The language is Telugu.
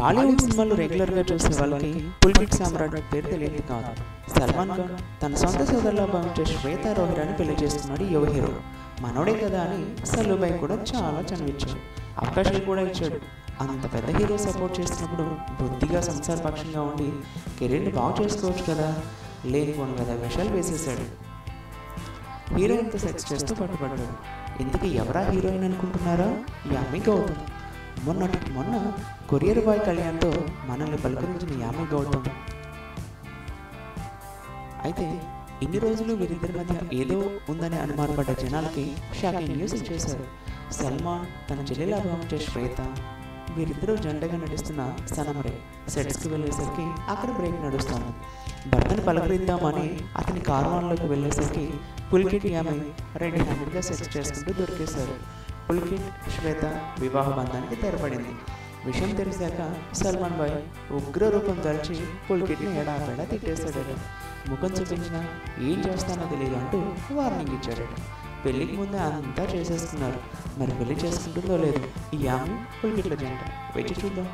బాలీవుడ్ సినిమాలు రెగ్యులర్గా చూసే వాళ్ళకి పుల్కిట్ సామ్రాట్ పేరు తెలియదు కాదు. సల్మాన్ ఖాన్ తన సొంత సోదరులా భావించే శ్వేత రోహిరాని పెళ్ళి చేసుకున్నాడు యువ హీరో. మనోడే కదా అని సల్లుబాయ్ కూడా చాలా చనివిచ్చాడు. అవకాశాలు కూడా ఇచ్చాడు. అంత పెద్ద హీరో సపోర్ట్ చేస్తున్నప్పుడు బుద్ధిగా సంసార పక్షంగా ఉండి కెరీర్ని బాగు చేసుకోవచ్చు కదా. లేనిపోను కదా విషయాలు వేసేసాడు హీరోయిన్తో సెక్స్ చేస్తూ పట్టుబడ్డాడు. ఇంతకీ ఎవరా హీరోయిన్ అనుకుంటున్నారా? యామి గౌతమ్ మొన్న మొన్న కొరియర్ బాయ్ కళ్యాణ్తో మనల్ని పలకరించిన యామి గౌతమ్. అయితే ఇన్ని రోజులు వీరిద్దరి మధ్య ఏదో ఉందని అనుమానపడ్డ జనాలకి షాకింగ్ న్యూస్ ఇచ్చేశారు. సల్మాన్ తన చెల్లెలా భావించే శ్వేత వీరిద్దరూ జంటగా నటిస్తున్న సనమరే సెట్స్కి వెళ్ళేసరికి అక్కడ బ్రేక్ నడుస్తాను భర్తను పలకరిద్దామని అతని కార్వాన్లోకి వెళ్ళేసరికి పుల్కిట్ యామి రెడీ హ్యాండెడ్గా సెట్స్ చేసుకుంటూ దొరికేశారు. పుల్కిట్ శ్వేత వివాహ బంధానికి తెరపడింది. విషయం తెలిసాక సల్మాన్ బాయ్ ఉగ్ర రూపం దాల్చి పుల్కిట్ని ఎడాపెడా తిట్టేశాడట. ముఖం చూపించిన ఏం చేస్తానో తెలియదు అంటూ వార్నింగ్ ఇచ్చాడట. పెళ్ళికి ముందే అంతా చేసేసుకున్నారు. మరి పెళ్ళి చేసుకుంటుందో లేదు ఈ ఆమె పుల్కిట్ల జంట. వచ్చి చూద్దాం.